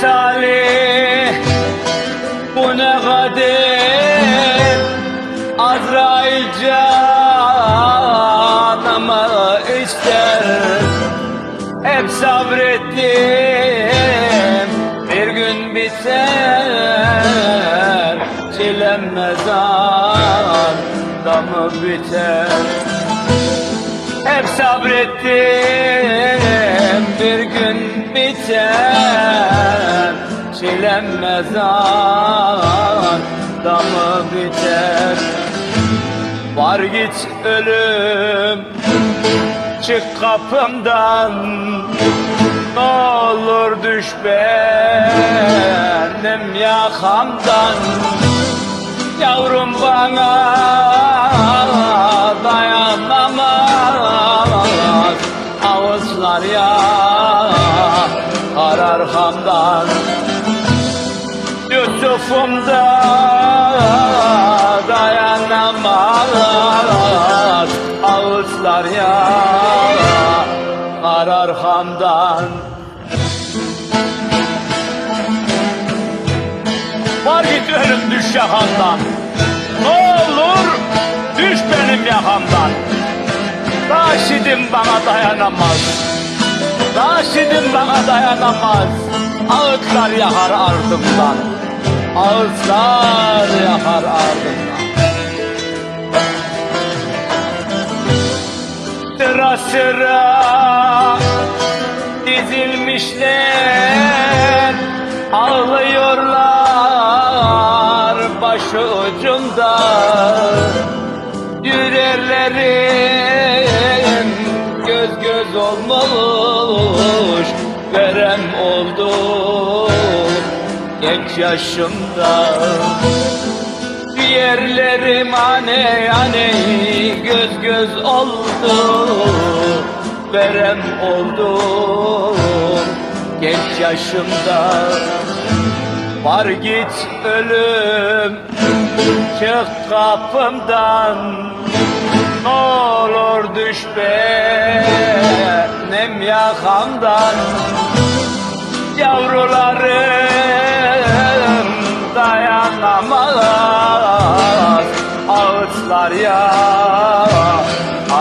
talih Bu ne kadir Azrail canımı ister. Hep sabrettim Bir gün biter. Çilem mezarda mı biter? Hep sabrettim bir gün biter Çilem mezarda mı biter Var git ölüm çık kapımdan Ne olur düş benim yakamdan. Yavrum bana dayanamaz Ağızlar ya Yusuf'um da dayanamaz Ağızlar ya arar hamdan Var git ölüm düş yakamdan. Ne olur düş benim yakamdan. Raşidim bana dayanamaz. Raşidim bana dayanamaz. Ağıtlar yakar ardımdan Ağıtlar yakar ardımdan Sıra sıra dizilmişler Ağlıyorlar başucumda. Yüreğlerim göz göz olmuş Verem oldu genç yaşımda Ciğerlerim ane ane göz göz oldu Verem oldu. Genç yaşımda Var git ölüm çık kapımdan Ne olur düş benim yakamdan. Yavrularım dayanamaz Ağıtlar ya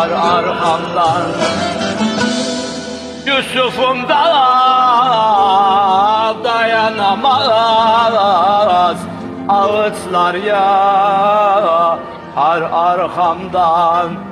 ar arkamdan Yusuf'um da dayanamaz. Ağıtlar ya ar arkamdan